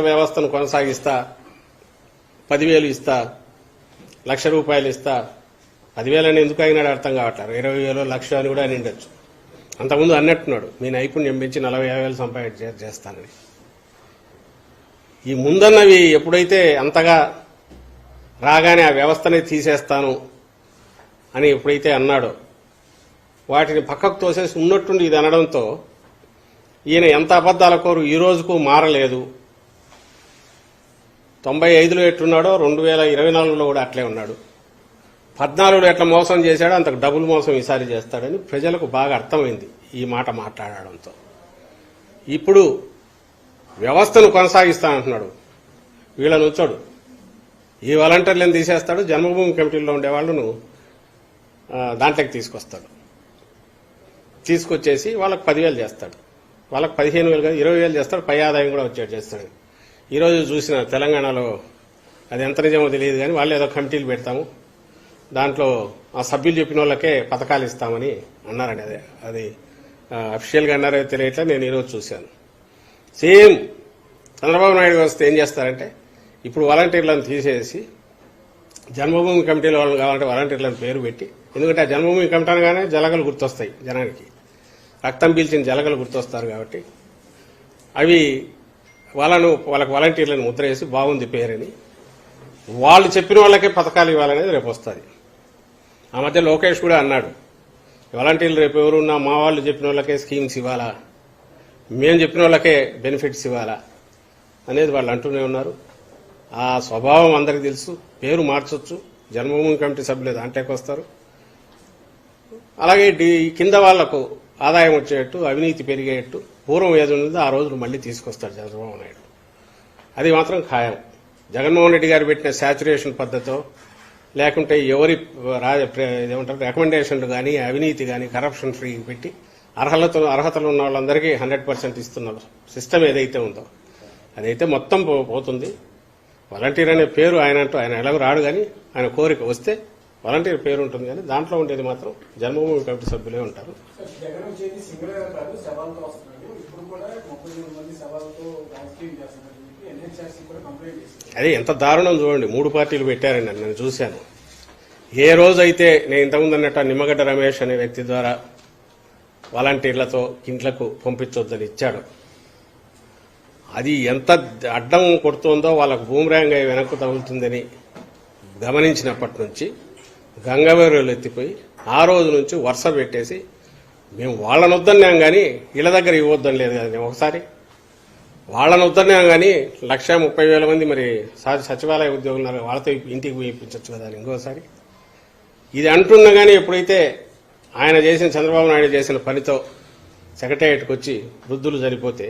వ్యవస్థను కొనసాగిస్తా పదివేలు ఇస్తా లక్ష రూపాయలు ఇస్తా. పదివేలని ఎందుకు అయినాడు అర్థం కావట్లేదు. ఇరవై వేలు లక్ష అని కూడా అని ఉండొచ్చు. అంతకుముందు అన్నట్టున్నాడు మీ నైపుణ్యం పెంచి నలభై యాభై వేలు సంపాదించే చేస్తానని. ఈ ముందన్నవి ఎప్పుడైతే అంతగా రాగానే ఆ వ్యవస్థనే తీసేస్తాను అని ఎప్పుడైతే అన్నాడో వాటిని పక్కకు తోసేసి ఉన్నట్టుండి ఇది అనడంతో ఈయన ఎంత అబద్దాల కోరు ఈ రోజుకు మారలేదు. తొంభై ఐదులో ఎట్లున్నాడో రెండు వేల ఇరవై నాలుగులో కూడా అట్లే ఉన్నాడు. పద్నాలుగులో ఎట్లా మోసం చేశాడో అంతకు డబుల్ మోసం ఈసారి చేస్తాడని ప్రజలకు బాగా అర్థమైంది ఈ మాట మాట్లాడడంతో. ఇప్పుడు వ్యవస్థను కొనసాగిస్తానంటున్నాడు వీళ్ళని ఉంచాడు. ఈ వాలంటీర్లను తీసేస్తాడు. జన్మభూమి కమిటీలో ఉండే వాళ్ళను దాంట్లోకి తీసుకొస్తాడు. తీసుకొచ్చేసి వాళ్ళకి పదివేలు చేస్తాడు. వాళ్ళకి పదిహేను వేలు కాదు ఇరవై వేలు చేస్తాడు. పై ఆదాయం కూడా వచ్చేట్టు చేస్తాడు. ఈరోజు చూసిన తెలంగాణలో అది ఎంత నిజమో తెలియదు కానీ వాళ్ళు ఏదో కమిటీలు పెడతాము. దాంట్లో ఆ సభ్యులు చెప్పిన వాళ్ళకే పథకాలు ఇస్తామని అన్నారండి. అదే అది అఫీషియల్గా అన్నారో తెలియట్లే నేను ఈరోజు చూశాను. సేమ్ చంద్రబాబు నాయుడు వస్తే ఏం చేస్తారంటే ఇప్పుడు వాలంటీర్లను తీసేసి జన్మభూమి కమిటీలో వాళ్ళు కావాలంటే వాలంటీర్లను పేరు పెట్టి ఎందుకంటే ఆ జన్మభూమి కమిటీ అనగానే జలగలు గుర్తొస్తాయి జనానికి. రక్తం పీల్చిన జలగలు గుర్తొస్తారు కాబట్టి అవి వాళ్ళను వాళ్ళకి వాలంటీర్లను ముద్ర వేసి బాగుంది పేరని. వాళ్ళు చెప్పిన వాళ్ళకే పథకాలు ఇవ్వాలనేది రేపు వస్తుంది. ఆ మధ్య లోకేష్ కూడా అన్నాడు వాలంటీర్లు రేపు ఎవరున్నా మా వాళ్ళు చెప్పిన వాళ్ళకే స్కీమ్స్ ఇవ్వాలా? మేము చెప్పిన వాళ్ళకే బెనిఫిట్స్ ఇవ్వాలా? అనేది వాళ్ళు అంటూనే ఉన్నారు. ఆ స్వభావం అందరికీ తెలుసు పేరు మార్చొచ్చు జన్మభూమి కమిటీ సభ్యులు దాంట్లోకి వస్తారు. అలాగే కింద వాళ్ళకు ఆదాయం వచ్చేట్టు అవినీతి పెరిగేట్టు పూర్వం ఏది ఉన్నదో ఆ రోజులు మళ్ళీ తీసుకొస్తాడు చంద్రబాబు నాయుడు అది మాత్రం ఖాయం. జగన్మోహన్ రెడ్డి గారు పెట్టిన శాచురేషన్ పద్ధతో లేకుంటే ఎవరి రాజ ఏమంటారు రికమెండేషన్లు కానీ అవినీతి కానీ కరప్షన్ ఫ్రీ పెట్టి అర్హతలు అర్హతలు ఉన్న వాళ్ళందరికీ హండ్రెడ్ పర్సెంట్ ఇస్తున్నారు సిస్టమ్ ఏదైతే ఉందో అదైతే మొత్తం పో- పోతుంది. వాలంటీర్ అనే పేరు ఆయన అంటూ ఆయన ఎలాగో రాడు కానీ ఆయన కోరిక వస్తే వాలంటీర్ పేరు ఉంటుంది కానీ దాంట్లో ఉండేది మాత్రం జన్మభూమి కమిటీ సభ్యులే ఉంటారు. అదే ఎంత దారుణం చూడండి. మూడు పార్టీలు పెట్టారండి నేను చూశాను. ఏ రోజైతే నేను ఇంతకుముందు అన్నట్టు నిమ్మగడ్డ రమేష్ అనే వ్యక్తి ద్వారా వాలంటీర్లతో ఇంట్లకు పంపించొద్దని ఇచ్చాడు. అది ఎంత అడ్డం కొడుతుందో వాళ్ళకు బూమరాంగ్ అయి వెనక్కు తగులుతుందని గమనించినప్పటి నుంచి గంగవేరులు ఎత్తిపోయి ఆ రోజు నుంచి వరుస పెట్టేసి మేము వాళ్ళని వద్దన్నాం కానీ వీళ్ళ దగ్గర ఇవ్వద్దని లేదు కదా ఒకసారి. వాళ్ళని వద్దన్నాం కానీ లక్ష ముప్పై వేల మంది మరి సచివాలయ ఉద్యోగులు ఉన్నారు వాళ్ళతో ఇంటికి పోయి ఇప్పించవచ్చు కదా అని ఇంకోసారి. ఇది అంటున్నా కానీ ఎప్పుడైతే ఆయన చేసిన చంద్రబాబు నాయుడు చేసిన పనితో సెక్రటేరియట్కి వచ్చి వృద్ధులు చనిపోతే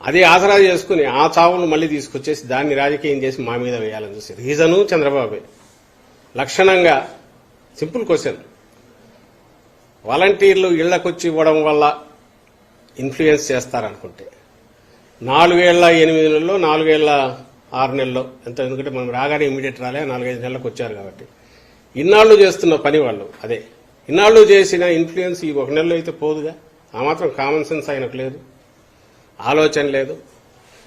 అది ఆసరా చేసుకుని ఆ చావును మళ్ళీ తీసుకొచ్చేసి దాన్ని రాజకీయం చేసి మా మీద వేయాలని చూసి రీజను చంద్రబాబే. లక్షణంగా సింపుల్ క్వశ్చన్. వాలంటీర్లు ఇళ్ళకొచ్చి ఇవ్వడం వల్ల ఇన్ఫ్లుయెన్స్ చేస్తారనుకుంటే నాలుగేళ్ళ ఎనిమిది నెలల్లో నాలుగేళ్ళ ఆరు నెలల్లో ఎంత ఎందుకంటే మనం రాగానే ఇమీడియట్ రాలే నాలుగైదు నెలలకు వచ్చారు కాబట్టి. ఇన్నాళ్ళు చేస్తున్న పని వాళ్ళు అదే ఇన్నాళ్ళు చేసిన ఇన్ఫ్లుయెన్స్ ఈ ఒక నెలలో అయితే పోదుగా? ఆ మాత్రం కామన్ సెన్స్ ఆయనకు లేదు. ఆలోచన లేదు.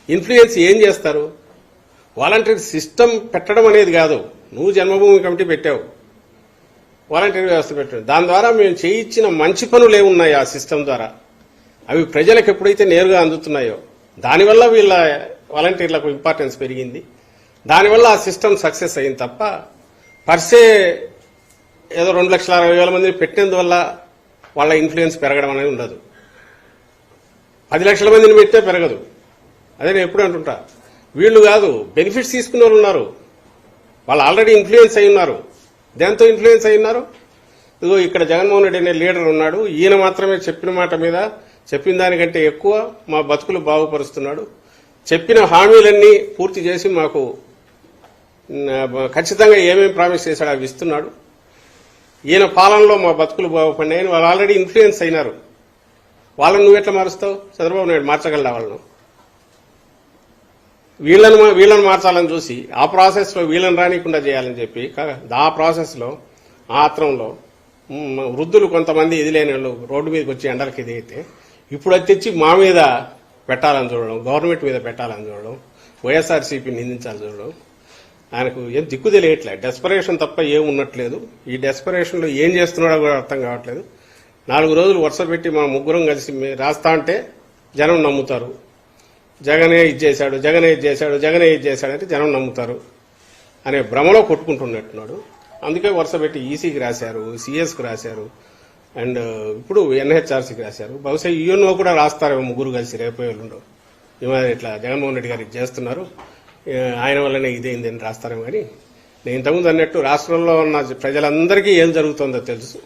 ఇన్ఫ్లుయెన్స్ ఏం చేస్తారు? వాలంటీర్ సిస్టమ్ పెట్టడం అనేది కాదు. నువ్వు జన్మభూమి కమిటీ పెట్టావు. వాలంటీర్ వ్యవస్థ పెట్టాడు. దాని ద్వారా మేము చేయించిన మంచి పనులు ఏమున్నాయి ఆ సిస్టమ్ ద్వారా? అవి ప్రజలకు ఎప్పుడైతే నేరుగా అందుతున్నాయో దానివల్ల వీళ్ళ వాలంటీర్లకు ఇంపార్టెన్స్ పెరిగింది. దానివల్ల ఆ సిస్టమ్ సక్సెస్ అయింది తప్ప పర్సే ఏదో రెండు లక్షల అరవై వేల మందిని పెట్టినందువల్ల వాళ్ళ ఇన్ఫ్లుయెన్స్ పెరగడం అనేది ఉండదు. పది లక్షల మందిని పెడితే పెరగదు. అదే నేను ఎప్పుడు అంటుంటా. వీళ్ళు కాదు బెనిఫిట్స్ తీసుకునే వాళ్ళు ఉన్నారు. వాళ్ళు ఆల్రెడీ ఇన్ఫ్లుయెన్స్ అయి ఉన్నారు. దేంతో ఇన్ఫ్లుయెన్స్ అయి ఉన్నారు? ఇదిగో ఇక్కడ జగన్మోహన్ రెడ్డి అనే లీడర్ ఉన్నాడు. ఈయన మాత్రమే చెప్పిన మాట మీద చెప్పిన దానికంటే ఎక్కువ మా బతుకులు బాగుపరుస్తున్నాడు. చెప్పిన హామీలన్నీ పూర్తి చేసి మాకు ఖచ్చితంగా ఏమేమి ప్రామిస్ చేశాడో అవి ఇస్తున్నాడు. ఈయన పాలనలో మా బతుకులు బాగుపడినాయని వాళ్ళు ఆల్రెడీ ఇన్ఫ్లుయెన్స్ అయినారు. వాళ్ళని నువ్వు ఎట్లా మారుస్తావు? చంద్రబాబు నాయుడు మార్చగలరా వాళ్ళను? వీళ్ళను మా- వీళ్ళని మార్చాలని చూసి ఆ ప్రాసెస్లో వీళ్ళని రానికుండా చేయాలని చెప్పి ఆ ప్రాసెస్లో ఆ ఆత్రంలో వృద్ధులు కొంతమంది ఇది లేని వాళ్ళు రోడ్డు మీదకి వచ్చి ఎండలకి అయితే ఇప్పుడు అది తెచ్చి మా మీద పెట్టాలని చూడడం గవర్నమెంట్ మీద పెట్టాలని చూడడం వైఎస్ఆర్సీపీ నిందించాలని చూడడం ఆయనకు ఏం దిక్కు తెలియట్లేదు. డెస్పరేషన్ తప్ప ఏం ఉన్నట్లేదు. ఈ డెస్పరేషన్లో ఏం చేస్తున్నాడో కూడా అర్థం కావట్లేదు. నాలుగు రోజులు వరుస పెట్టి మా ముగ్గురం కలిసి రాస్తా అంటే జనం నమ్ముతారు. జగనే ఇది చేశాడు జగనే ఇది చేశాడు జగనే ఇది చేశాడు అంటే జనం నమ్ముతారు అనే భ్రమలో కొట్టుకుంటున్నట్టున్నాడు. అందుకే వరుస పెట్టి ఈసీకి రాశారు సిఎస్కి రాశారు అండ్ ఇప్పుడు ఎన్హెచ్ఆర్సీకి రాశారు. బహుశా యూఎన్ఓ కూడా రాస్తారేమో ముగ్గురు కలిసి రేపు ఎల్లుండో. ఈ ఇట్లా జగన్మోహన్ రెడ్డి గారికి చేస్తున్నారు. ఆయన వల్లనే ఇదేంది అని రాస్తారేమో కానీ నేను ఇంతకుముందు అన్నట్టు రాష్ట్రంలో ఉన్న ప్రజలందరికీ ఏం జరుగుతుందో తెలుసు.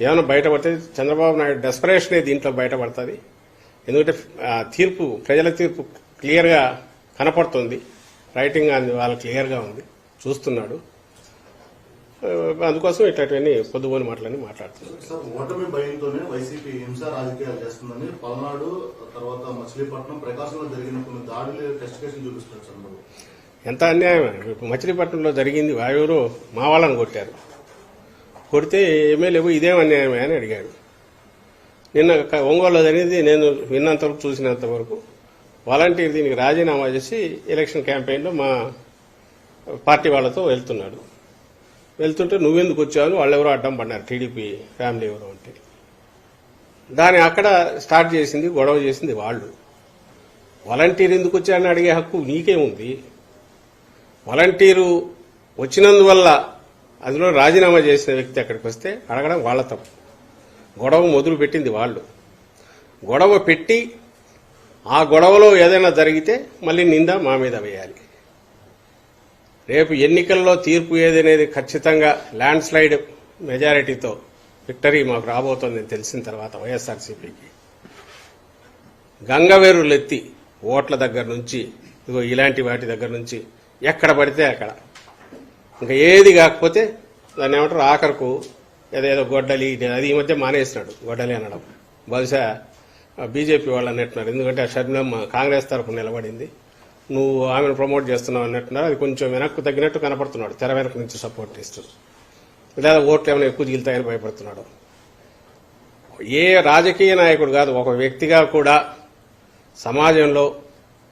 ఏమైనా బయటపడితే చంద్రబాబు నాయుడు డెస్పరేషనే దీంట్లో బయటపడుతుంది. ఎందుకంటే ఆ తీర్పు ప్రజల తీర్పు క్లియర్గా కనపడుతుంది. రైటింగ్ అది వాళ్ళ క్లియర్గా ఉంది. చూస్తున్నాడు. అందుకోసం ఇట్లాంటివన్నీ పొద్దుపోని మాటలన్నీ మాట్లాడుతున్నారు సార్ ఓటమి భయంతోనే వైసీపీ హింస రాజకీయాలు చేస్తుందని పల్నాడు తర్వాత మచిలీపట్నం ప్రకాశంలో జరిగిన కొన్ని దాడులు టెస్ట్ కేసులు చూపిస్తున్నారు చంద్రబాబు ఎంత అన్యాయం? ఇప్పుడు మచిలీపట్నంలో జరిగింది వాయువురు మా వాళ్ళని కొట్టారు. కొడితే ఎమ్మెల్యే ఇదేం అన్యాయమే అని అడిగాడు నిన్న ఒంగోలు అనేది జరిగింది. నేను విన్నంత వరకు చూసినంత వరకు వాలంటీర్ దీనికి రాజీనామా చేసి ఎలక్షన్ క్యాంపెయిన్లో మా పార్టీ వాళ్ళతో వెళ్తున్నాడు. వెళ్తుంటే నువ్వెందుకు వచ్చావు అని వాళ్ళెవరో అడ్డం పడినారు టీడీపీ ఫ్యామిలీ ఎవరో అంటే. దాన్ని అక్కడ స్టార్ట్ చేసింది గొడవ చేసింది వాళ్ళు. వాలంటీర్ ఎందుకు వచ్చారని అడిగే హక్కు నీకేముంది వాలంటీరు వచ్చినందువల్ల అందులో రాజీనామా చేసిన వ్యక్తి అక్కడికి వస్తే అడగడం వాళ్ళ తప్పు. గొడవ మొదలు పెట్టింది వాళ్ళు. గొడవ పెట్టి ఆ గొడవలో ఏదైనా జరిగితే మళ్ళీ నింద మా మీద వేయాలి. రేపు ఎన్నికల్లో తీర్పు ఏదనేది ఖచ్చితంగా ల్యాండ్ స్లైడ్ మెజారిటీతో విక్టరీ మాకు రాబోతోందని తెలిసిన తర్వాత వైఎస్ఆర్సీపీకి. గంగవేరులు ఎత్తి ఓట్ల దగ్గర నుంచి ఇదిగో ఇలాంటి వాటి దగ్గర నుంచి ఎక్కడ పడితే అక్కడ. ఇంకా ఏది కాకపోతే దాన్ని ఏమంటారు ఆఖరకు ఏదేదో గొడ్డలి నేను అది ఈ మధ్య మానేసినాడు గొడ్డలి అనడం. బహుశా బీజేపీ వాళ్ళు అన్నట్టున్నారు. ఎందుకంటే ఆ షర్మిలమ్మ కాంగ్రెస్ తరఫున నిలబడింది. నువ్వు ఆమెను ప్రమోట్ చేస్తున్నావు అన్నట్టున్నారు. అది కొంచెం వెనక్కు తగ్గినట్టు కనపడుతున్నాడు. తెర వెనక నుంచి సపోర్ట్ ఇస్తుంది లేదా ఓట్లు ఏమైనా ఎక్కువ దిగుతాయని భయపడుతున్నాడు. ఏ రాజకీయ నాయకుడు కాదు ఒక వ్యక్తిగా కూడా సమాజంలో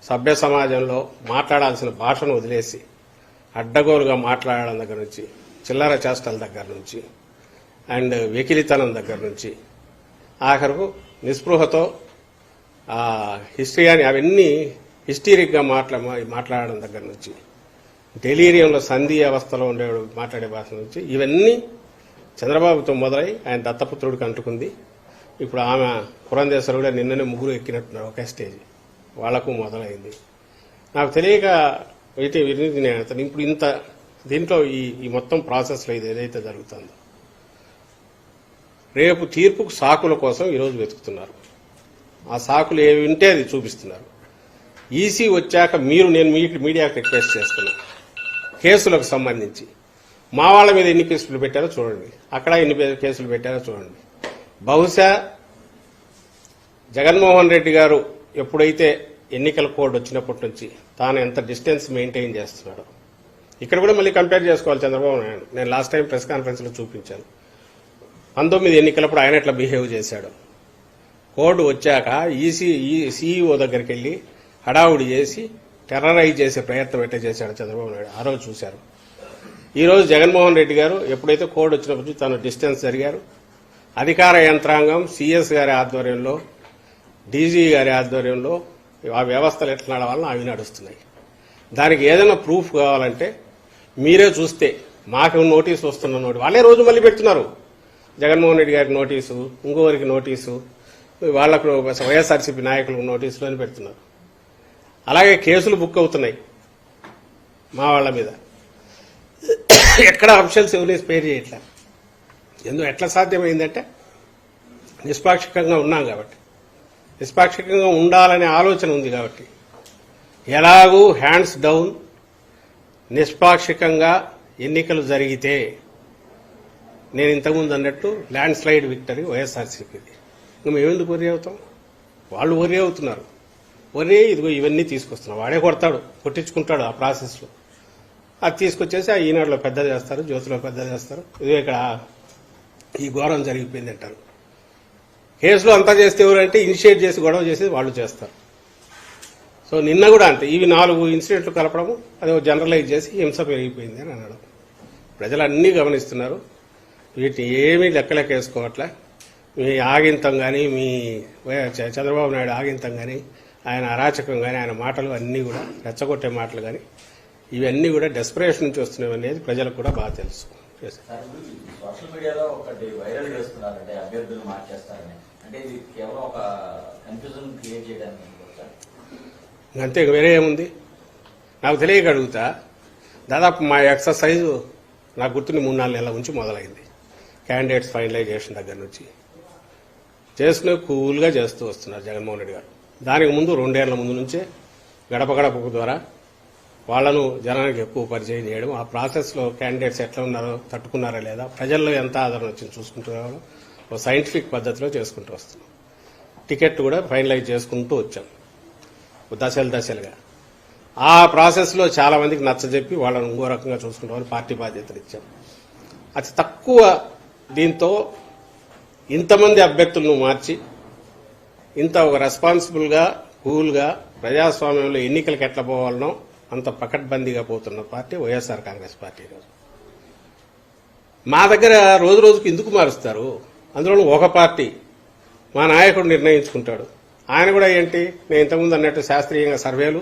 సభ్య సమాజంలో మాట్లాడాల్సిన భాషను వదిలేసి అడ్డగోలుగా మాట్లాడడం దగ్గర నుంచి చిల్లర చేష్టల దగ్గర నుంచి అండ్ వెకిలితనం దగ్గర నుంచి. ఆఖరుకు నిస్పృహతో హిస్టరీ అని అవన్నీ హిస్టీరిక్గా మాట్లా మాట్లాడడం దగ్గర నుంచి. డెలీరియంలో సంధి అవస్థలో ఉండే మాట్లాడే భాష నుంచి ఇవన్నీ చంద్రబాబుతో మొదలై ఆయన దత్తపుత్రుడికి అంటుకుంది. ఇప్పుడు ఆమె పురంధేశ్వరు కూడా నిన్ననే ముగ్గురు ఎక్కినట్టున్నారు ఒకే స్టేజ్. వాళ్ళకు మొదలైంది. నాకు తెలియక అయితే వినీతి నేను. అతను ఇప్పుడు ఇంత దీంట్లో ఈ ఈ మొత్తం ప్రాసెస్లో ఇది ఏదైతే జరుగుతుందో. రేపు తీర్పుకు సాకుల కోసం ఈరోజు వెతుకుతున్నారు. ఆ సాకులు ఏవి ఉంటే అది చూపిస్తున్నారు. ఈసీ వచ్చాక మీరు నేను మీ మీడియాకు రిక్వెస్ట్ చేస్తున్నా. కేసులకు సంబంధించి. మా వాళ్ళ మీద ఎన్ని కేసులు పెట్టారో చూడండి. అక్కడ ఎన్ని పే- కేసులు పెట్టారో చూడండి. బహుశా జగన్మోహన్ రెడ్డి గారు ఎప్పుడైతే ఎన్నికల కోడ్ వచ్చినప్పటి నుంచి తాను ఎంత డిస్టెన్స్ మెయింటైన్ చేస్తున్నాడో. ఇక్కడ కూడా మళ్ళీ కంపేర్ చేసుకోవాలి చంద్రబాబు నాయుడు. నేను లాస్ట్ టైం ప్రెస్ కాన్ఫరెన్స్లో చూపించాను. పంతొమ్మిది ఎన్నికలప్పుడు ఆయన ఎట్లా బిహేవ్ చేశాడు? కోడ్ వచ్చాక ఈసీ ఈ సీఈఓ దగ్గరికి వెళ్ళి హడావుడి చేసి టెర్రరైజ్ చేసే ప్రయత్నం ఎట్లా చేశాడు చంద్రబాబు నాయుడు? ఆ రోజు చూశారు. ఈరోజు జగన్మోహన్ రెడ్డి గారు ఎప్పుడైతే కోడ్ వచ్చినప్పటి నుంచి తను డిస్టెన్స్ జరిగారు. అధికార యంత్రాంగం సీఎస్ గారి ఆధ్వర్యంలో డీజీ గారి ఆధ్వర్యంలో ఆ వ్యవస్థలు ఎట్లా నడవాలని అవి నడుస్తున్నాయి. దానికి ఏదైనా ప్రూఫ్ కావాలంటే మీరే చూస్తే మాకు నోటీసు వస్తున్న నోటి వాళ్ళే రోజు మళ్ళీ పెడుతున్నారు. జగన్మోహన్ రెడ్డి గారికి నోటీసు ఇంకోరికి నోటీసు వాళ్ళకు వైఎస్ఆర్సీపీ నాయకులకు నోటీసులు అని పెడుతున్నారు. అలాగే కేసులు బుక్ అవుతున్నాయి మా వాళ్ళ మీద. ఎక్కడ ఆప్షన్స్ ఎవరిని స్పేర్ చేయట్లా. ఎందుకు ఎట్లా సాధ్యమైందంటే నిష్పాక్షికంగా ఉన్నాం కాబట్టి. నిష్పాక్షికంగా ఉండాలనే ఆలోచన ఉంది కాబట్టి. ఎలాగూ హ్యాండ్స్ డౌన్ నిష్పాక్షికంగా ఎన్నికలు జరిగితే నేను ఇంతకుముందు అన్నట్టు ల్యాండ్ స్లైడ్ విక్టరీ వైఎస్ఆర్సీపీది. ఇంకా మేమెందుకు వరి అవుతాం? వాళ్ళు వరి అవుతున్నారు. వరి ఇదిగో ఇవన్నీ తీసుకొస్తున్నాం వాడే కొడతాడు కొట్టించుకుంటాడు ఆ ప్రాసెస్లో. అది తీసుకొచ్చేసి ఆ ఈనాడులో పెద్ద చేస్తారు జ్యోతిలో పెద్ద చేస్తారు. ఇదిగో ఇక్కడ ఈ ఘోరం జరిగిపోయింది అంటారు. కేసులో అంతా చేస్తే ఎవరంటే ఇనిషియేట్ చేసి గొడవ చేసి వాళ్ళు చేస్తారు. సో నిన్న కూడా అంతే. ఇవి నాలుగు ఇన్సిడెంట్లు కలపడము అది జనరలైజ్ చేసి హింస పెరిగిపోయింది అని అనడం ప్రజలు అన్నీ గమనిస్తున్నారు. వీటిని ఏమీ లెక్కలెక్క వేసుకోవట్లే మీ ఆగింతం కానీ మీ చంద్రబాబు నాయుడు ఆగింతం కానీ ఆయన అరాచకం కానీ ఆయన మాటలు అన్నీ కూడా రెచ్చగొట్టే మాటలు కానీ ఇవన్నీ కూడా డెస్పరేషన్ నుంచి వస్తున్నవి అనేది ప్రజలకు కూడా బాగా తెలుసు. Yes. సార్ ఇప్పుడు సోషల్ మీడియాలో ఒకటి వైరల్ చేస్తున్నారంటే అభ్యర్థులు మార్చేస్తారని. అంటే ఇది కేవలం ఒక కన్ఫ్యూజన్ క్రియేట్ చేయడానికి అనుకోవచ్చా? సార్ అంతే ఇంక వేరే ఏముంది? నాకు తెలియక అడుగుతా. దాదాపు మా ఎక్సర్సైజ్ నాకు గుర్తుని మూడు నాలుగు నెలల నుంచి మొదలైంది. క్యాండిడేట్స్ ఫైనలైజేషన్ దగ్గర నుంచి. చేసుకునే కూల్గా చేస్తూ వస్తున్నారు జగన్మోహన్ రెడ్డి గారు. దానికి ముందు రెండేళ్ళ ముందు నుంచే గడప గడప ద్వారా వాళ్ళను జనానికి ఎక్కువ పరిచయం చేయడం ఆ ప్రాసెస్లో క్యాండిడేట్స్ ఎట్లా ఉన్నారో తట్టుకున్నారా లేదా ప్రజల్లో ఎంత ఆదరణ వచ్చింది చూసుకుంటూ ఒక సైంటిఫిక్ పద్ధతిలో చేసుకుంటూ వస్తున్నాం. టికెట్ కూడా ఫైనలైజ్ చేసుకుంటూ వచ్చాం. దశలు దశలుగా. ఆ ప్రాసెస్లో చాలా మందికి నచ్చజెప్పి వాళ్ళని ఇంకో రకంగా చూసుకుంటామని పార్టీ బాధ్యతలు ఇచ్చాం. అతి తక్కువ దీంతో ఇంతమంది అభ్యర్థులను మార్చి ఇంత ఒక రెస్పాన్సిబుల్గా కూల్గా ప్రజాస్వామ్యంలో ఎన్నికలకు ఎట్లా పోవాలనో అంత పకడ్బందీగా పోతున్న పార్టీ వైఎస్ఆర్ కాంగ్రెస్ పార్టీ ఈరోజు మా దగ్గర రోజు రోజుకు ఎందుకు మారుస్తారు? అందులో ఒక పార్టీ మా నాయకుడు నిర్ణయించుకుంటాడు. ఆయన కూడా ఏంటి నేను ఇంతకుముందు అన్నట్టు శాస్త్రీయంగా సర్వేలు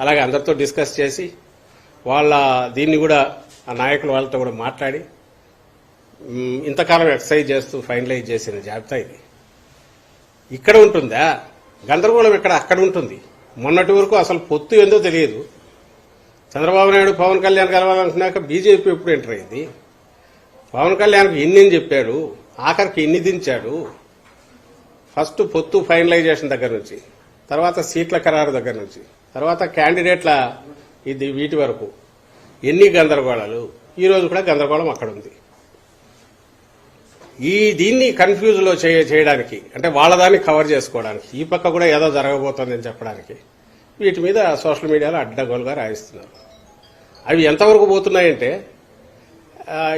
అలాగే అందరితో డిస్కస్ చేసి వాళ్ళ దీన్ని కూడా ఆ నాయకులు వాళ్ళతో కూడా మాట్లాడి ఇంతకాలం ఎక్సర్సైజ్ చేస్తూ ఫైనలైజ్ చేసిన జాబితా ఇది. ఇక్కడ ఉంటుందా? గందరగోళం ఇక్కడ అక్కడ ఉంటుంది. మొన్నటి వరకు అసలు పొత్తు ఏందో తెలియదు. చంద్రబాబు నాయుడు పవన్ కళ్యాణ్ కలవాలనుకున్నాక బీజేపీ ఎప్పుడు ఎంటర్ అయింది పవన్ కళ్యాణ్కి ఎన్ని అని చెప్పాడు ఆఖరికి ఎన్ని దించాడు. ఫస్ట్ పొత్తు ఫైనలైజేషన్ దగ్గర నుంచి తర్వాత సీట్ల ఖరారు దగ్గర నుంచి తర్వాత క్యాండిడేట్ల ఇది వీటి వరకు. ఎన్ని గందరగోళాలు. ఈ రోజు కూడా గందరగోళం అక్కడ ఉంది. ఈ దీన్ని కన్ఫ్యూజ్లో చేయ- చేయడానికి అంటే వాళ్ళ దాన్ని కవర్ చేసుకోవడానికి ఈ పక్క కూడా ఏదో జరగబోతోందని చెప్పడానికి వీటి మీద సోషల్ మీడియాలో అడ్డగోలుగా రాయిస్తున్నారు. అవి ఎంతవరకు పోతున్నాయంటే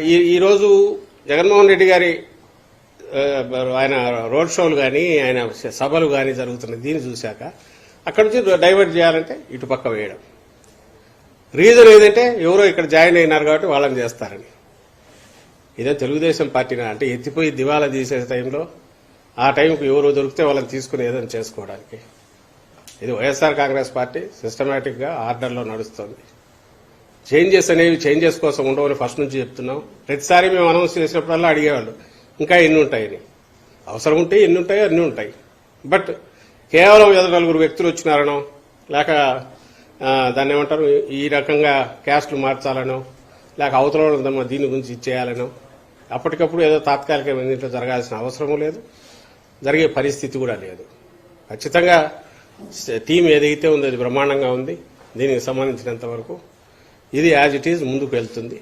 ఈ ఈరోజు జగన్మోహన్ రెడ్డి గారి ఆయన రోడ్ షోలు కానీ ఆయన సభలు కానీ జరుగుతున్నాయి. దీన్ని చూశాక అక్కడి నుంచి డైవర్ట్ చేయాలంటే ఇటు పక్క వేయడం. రీజన్ ఏదంటే ఎవరో ఇక్కడ జాయిన్ అయినారు కాబట్టి వాళ్ళని చేస్తారని. ఏదో తెలుగుదేశం పార్టీనా అంటే ఎత్తిపోయి దివాలా తీసే టైంలో ఆ టైంకి ఎవరు దొరికితే వాళ్ళని తీసుకుని ఏదైనా చేసుకోవడానికి. ఇది వైఎస్ఆర్ కాంగ్రెస్ పార్టీ సిస్టమేటిక్గా ఆర్డర్లో నడుస్తుంది. చేంజెస్ అనేవి చేంజెస్ కోసం ఉండవని ఫస్ట్ నుంచి చెప్తున్నాం. ప్రతిసారి మేము అనౌన్స్ చేసినప్పుడల్లా అడిగేవాళ్ళు ఇంకా ఎన్ని ఉంటాయని? అవసరం ఉంటే ఎన్ని ఉంటాయో అన్ని ఉంటాయి. బట్ కేవలం ఏదో నలుగురు వ్యక్తులు వచ్చినారనో లేక దాన్ని ఏమంటారు ఈ రకంగా క్యాస్ట్లు మార్చాలనో లేక అవతల వాళ్ళ దీని గురించి ఇచ్చేయాలనో అప్పటికప్పుడు ఏదో తాత్కాలిక దీంట్లో జరగాల్సిన అవసరము లేదు. జరిగే పరిస్థితి కూడా లేదు. ఖచ్చితంగా టీం ఏదైతే ఉందో అది బ్రహ్మాండంగా ఉంది. దీనికి సంబంధించినంత వరకు ఇది యాజ్ ఇట్ ఈజ్ ముందుకు వెళ్తుంది.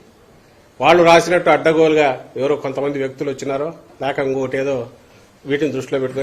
వాళ్ళు రాసినట్టు అడ్డగోలుగా ఎవరో కొంతమంది వ్యక్తులు వచ్చినారో లేక ఇంకోటి ఏదో వీటిని దృష్టిలో పెట్టుకొని